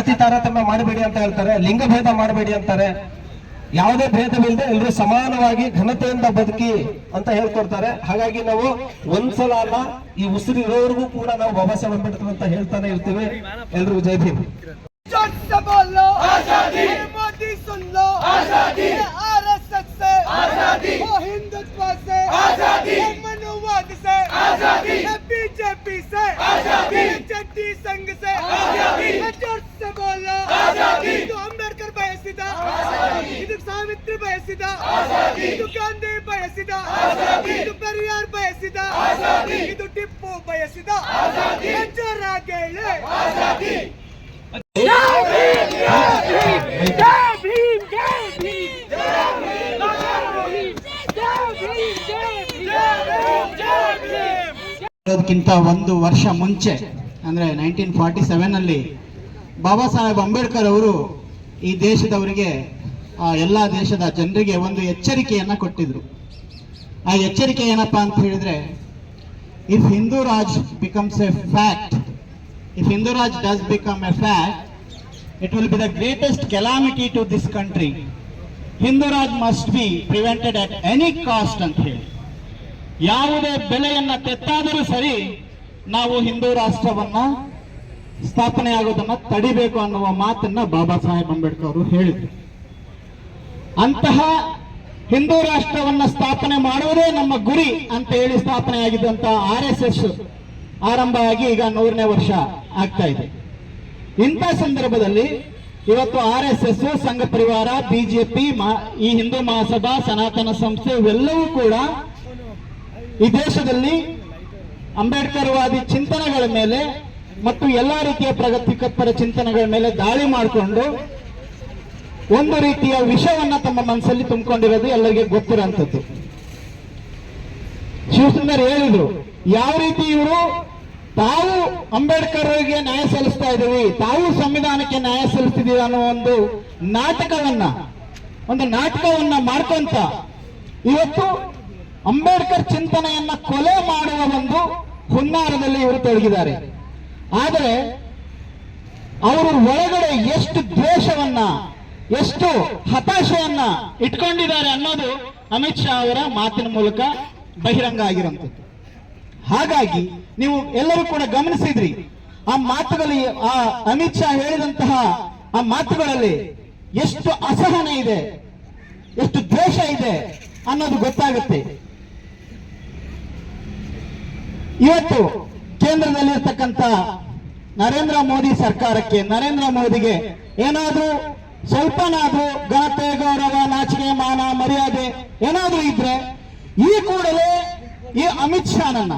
ಜಾತಿ ತಾರತಮ್ಯ ಮಾಡಬೇಡಿ ಅಂತ ಹೇಳ್ತಾರೆ ಲಿಂಗ ಭೇದ ಮಾಡಬೇಡಿ ಅಂತಾರೆ ಯಾವುದೇ ಭೇದವಿಲ್ಲದೆ ಎಲ್ಲರೂ ಸಮಾನವಾಗಿ ಘನತೆಯಿಂದ ಬದುಕಿ ಅಂತ ಹೇಳ್ಕೊಡ್ತಾರೆ ಹಾಗಾಗಿ ನಾವು ಒಂದ್ಸಲ ಅಲ್ಲ ಈ ಉಸಿರು ಇರೋವರೆಗೂ ಕೂಡ ನಾವು ಬಾಬಾ ಸಾಹೇಬ್ ಅಂಬೇಡ್ಕರ್ ಅಂತ ಹೇಳ್ತಾನೆ ಇರ್ತೀವಿ ಎಲ್ರಿಗೂ ಜೈ ಭೀಮ್ जोर से बोलो आजादी मोदी सुन लो आजादी आरएसएस से आजादी वो हिंदुत्व से आजादी मनुवाद से आजादी बीजेपी से आजादी जगती संघ से आजादी ಅಲ್ಲ ಇದು ಅಂಬೇಡ್ಕರ್ ಬಯಸಿದ. ಇದು ಸಾವಿತ್ರಿ ಬಯಸಿದ. ಇದು ಗಾಂಧಿ ಬಯಸಿದ. ಇದು ಪೆರಿಯಾರ್ ಬಯಸಿದ. ಇದು ಟಿಪ್ಪು ಬಯಸಿದ. ಿಂತ ಒಂದು ವರ್ಷ ಮುಂಚೆ ಅಂದ್ರೆ ನೈನ್ಟೀನ್ ಫಾರ್ಟಿ ಸೆವೆನ್ ಅಲ್ಲಿ ಬಾಬಾ ಸಾಹೇಬ್ ಅಂಬೇಡ್ಕರ್ ಅವರು ಈ ದೇಶದವರಿಗೆ, ಆ ಎಲ್ಲ ದೇಶದ ಜನರಿಗೆ ಒಂದು ಎಚ್ಚರಿಕೆಯನ್ನು ಕೊಟ್ಟಿದ್ರು. ಆ ಎಚ್ಚರಿಕೆ ಏನಪ್ಪಾ ಅಂತ ಹೇಳಿದ್ರೆ if Hindu Raj becomes a fact if Hindu Raj does become a fact it will be the greatest calamity to this country Hindu Raj must be prevented at any cost ಅಂತ ಹೇಳಿ. ಯಾವುದೇ ಬೆಲೆಯನ್ನ ತೆತ್ತಾದರೂ ಸರಿ, ನಾವು ಹಿಂದೂ ರಾಷ್ಟ್ರವನ್ನ ಸ್ಥಾಪನೆ ಆಗೋದನ್ನ ತಡಿಬೇಕು ಅನ್ನುವ ಮಾತನ್ನ ಬಾಬಾ ಸಾಹೇಬ್ ಅಂಬೇಡ್ಕರ್ ಅವರು ಹೇಳಿದ್ರು. ಅಂತಹ ಹಿಂದೂ ರಾಷ್ಟ್ರವನ್ನ ಸ್ಥಾಪನೆ ಮಾಡುವುದೇ ನಮ್ಮ ಗುರಿ ಅಂತ ಹೇಳಿ ಸ್ಥಾಪನೆ ಆಗಿದ್ದಂತ ಆರ್ ಎಸ್ ಎಸ್ ಆರಂಭ ಆಗಿ ಈಗ ನೂರನೇ ವರ್ಷ ಆಗ್ತಾ ಇದೆ. ಇಂಥ ಸಂದರ್ಭದಲ್ಲಿ ಇವತ್ತು ಆರ್ ಎಸ್ ಎಸ್, ಸಂಘ ಪರಿವಾರ ಬಿಜೆಪಿ ಈ ಹಿಂದೂ ಮಹಾಸಭಾ, ಸನಾತನ ಸಂಸ್ಥೆ ಇವೆಲ್ಲವೂ ಕೂಡ ಈ ದೇಶದಲ್ಲಿ ಅಂಬೇಡ್ಕರ್ವಾದಿ ಚಿಂತನೆಗಳ ಮೇಲೆ ಮತ್ತು ಎಲ್ಲಾ ರೀತಿಯ ಪ್ರಗತಿ ಕತ್ಪರ ಚಿಂತನೆಗಳ ಮೇಲೆ ದಾಳಿ ಮಾಡಿಕೊಂಡು ಒಂದು ರೀತಿಯ ವಿಷವನ್ನ ತಮ್ಮ ಮನಸ್ಸಲ್ಲಿ ತುಂಬಿಕೊಂಡಿರೋದು ಎಲ್ಲರಿಗೆ ಗೊತ್ತಿರೋಂಥದ್ದು. ಶಿವಸುಂದರ್ ಹೇಳಿದ್ರು, ಯಾವ ರೀತಿ ಇವರು ತಾವು ಅಂಬೇಡ್ಕರ್ಗೆ ನ್ಯಾಯ ಸಲ್ಲಿಸ್ತಾ ಇದ್ದೀವಿ, ತಾವು ಸಂವಿಧಾನಕ್ಕೆ ನ್ಯಾಯ ಸಲ್ಲಿಸ್ತಿದ್ದೀವಿ ಅನ್ನೋ ಒಂದು ನಾಟಕವನ್ನ ಒಂದು ನಾಟಕವನ್ನ ಮಾಡ್ಕೊಂತ ಇವತ್ತು ಅಂಬೇಡ್ಕರ್ ಚಿಂತನೆಯನ್ನ ಕೊಲೆ ಮಾಡುವ ಒಂದು ಹುನ್ನಾರದಲ್ಲಿ ಇವರು ತೊಡಗಿದ್ದಾರೆ. ಆದರೆ ಅವರು ಒಳಗಡೆ ಎಷ್ಟು ದ್ವೇಷವನ್ನ, ಎಷ್ಟು ಹತಾಶೆಯನ್ನ ಇಟ್ಕೊಂಡಿದ್ದಾರೆ ಅನ್ನೋದು ಅಮಿತ್ ಶಾ ಅವರ ಮಾತಿನ ಮೂಲಕ ಬಹಿರಂಗ ಆಗಿರುವಂಥದ್ದು. ಹಾಗಾಗಿ ನೀವು ಎಲ್ಲರೂ ಕೂಡ ಗಮನಿಸಿದ್ರಿ, ಆ ಮಾತುಗಳಲ್ಲಿ, ಆ ಅಮಿತ್ ಶಾ ಹೇಳಿದಂತಹ ಆ ಮಾತುಗಳಲ್ಲಿ ಎಷ್ಟು ಅಸಹನೆ ಇದೆ, ಎಷ್ಟು ದ್ವೇಷ ಇದೆ ಅನ್ನೋದು ಗೊತ್ತಾಗುತ್ತೆ. ಇವತ್ತು ಕೇಂದ್ರದಲ್ಲಿರ್ತಕ್ಕಂಥ ನರೇಂದ್ರ ಮೋದಿ ಸರ್ಕಾರಕ್ಕೆ, ನರೇಂದ್ರ ಮೋದಿಗೆ ಏನಾದ್ರೂ ಸ್ವಲ್ಪನಾದ್ರೂ ಘನತೆ, ಗೌರವ, ನಾಚಿಕೆ, ಮಾನ, ಮರ್ಯಾದೆ ಏನಾದ್ರೂ ಇದ್ರೆ ಈ ಕೂಡಲೇ ಈ ಅಮಿತ್ ಶಾನನ್ನ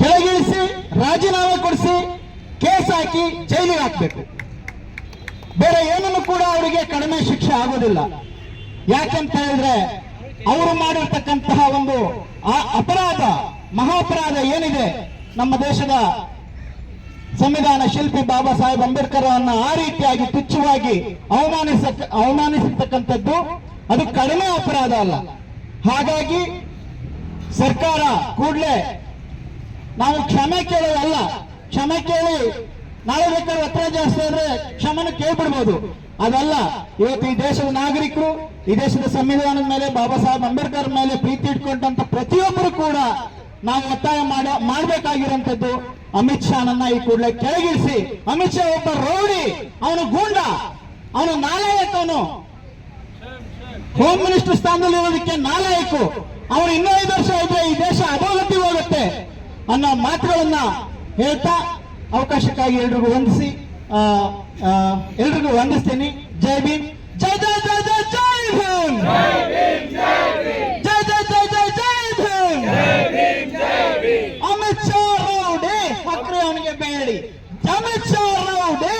ಕೆಳಗಿಳಿಸಿ, ರಾಜೀನಾಮೆ ಕೊಡಿಸಿ, ಕೇಸ್ ಹಾಕಿ ಜೈಲಿಗೆ ಹಾಕ್ಬೇಕು. ಬೇರೆ ಏನನ್ನು ಕೂಡ ಅವರಿಗೆ ಕಡಿಮೆ ಶಿಕ್ಷೆ ಆಗೋದಿಲ್ಲ. ಯಾಕೆಂತ ಹೇಳಿದ್ರೆ ಅವರು ಮಾಡಿರ್ತಕ್ಕಂತಹ ಒಂದು ಆ ಅಪರಾಧ ಮಹಾಪರಾಧ ಏನಿದೆ? ನಮ್ಮ ದೇಶದ ಸಂವಿಧಾನ ಶಿಲ್ಪಿ ಬಾಬಾ ಸಾಹೇಬ್ ಅಂಬೇಡ್ಕರ್ ಅನ್ನ ಆ ರೀತಿಯಾಗಿ ತುಚ್ಛವಾಗಿ ಅವಮಾನಿಸ ಅವಮಾನಿಸತಕ್ಕಂಥದ್ದು ಅದು ಕಡಿಮೆ ಅಪರಾಧ ಅಲ್ಲ. ಹಾಗಾಗಿ ಸರ್ಕಾರ ಕೂಡಲೇ ನಾವು ಕ್ಷಮೆ ಕೇಳೋದಲ್ಲ ಕ್ಷಮೆ ಕೇಳಿ ನಾಳೆ ಬೇಕಾದ್ರೆ ಒತ್ತಡ ಜಾಸ್ತಿ ಆದ್ರೆ ಕ್ಷಮನ ಕೇಳ್ಬಿಡ್ಬೋದು. ಅದಲ್ಲ, ಇವತ್ತು ಈ ದೇಶದ ನಾಗರಿಕರು, ಈ ದೇಶದ ಸಂವಿಧಾನದ ಮೇಲೆ ಬಾಬಾ ಸಾಹೇಬ್ ಅಂಬೇಡ್ಕರ್ ಮೇಲೆ ಪ್ರೀತಿ ಇಟ್ಕೊಂಡಂತ ಪ್ರತಿಯೊಬ್ಬರು ಕೂಡ ನಾವು ಒತ್ತಾಯ ಮಾಡ ಮಾಡಬೇಕಾಗಿರುವಂತದ್ದು ಅಮಿತ್ ಶಾನನ್ನ ಈ ಕೂಡಲೇ ಕೆಳಗಿಳಿಸಿ. ಅಮಿತ್ ಶಾ ಒಬ್ಬ ರೌಡಿ, ಅವನು ಗೂಂಡ, ಅವನು ನಾಲಾಯಕವನು ಹೋಮ್ ಮಿನಿಸ್ಟರ್ ಸ್ಥಾನದಲ್ಲಿ ಇರೋದಕ್ಕೆ ನಾಲಾಯಕು. ಅವನು ಇನ್ನೂ ಐದು ವರ್ಷ ಇದ್ರೆ ಈ ದೇಶ ಅಧೋಗತಿ ಹೋಗುತ್ತೆ ಅನ್ನೋ ಮಾತುಗಳನ್ನ ಹೇಳ್ತಾ ಅವಕಾಶಕ್ಕಾಗಿ ಎಲ್ರಿಗೂ ವಂದಿಸಿ ಎಲ್ರಿಗೂ ವಂದಿಸ್ತೀನಿ. ಜೈ ಭೀಮ್. ಜೈ ಜೈ ಜೈ ಜೈ ಭೀಮ್ ಜೈ ಜೈ ಜೈ ಜೈ ಜೈ ಭೀಮ್ ಅಮಿತ್ ಶಾ ರೌಡಿ ಹಕ್ರೆ ಅವನಿಗೆ ಬೇಡಿ ಅಮಿತ್ ಶಾ ರೌಡಿ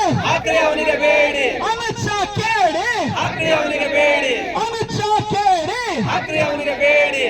ಆಕ್ರೆ ಅವನಿಗೆ ಬೇಡಿ. ಅಮಿತ್ ಶಾ ಕೇಳಿ. ಆಕ್ರೆ ಅವನಿಗೆ ಬೇಡಿ. ಅಮಿತ್ ಶಾ ಕೇಳಿ. ಆಕ್ರೆ ಅವನಿಗೆ ಬೇಡಿ.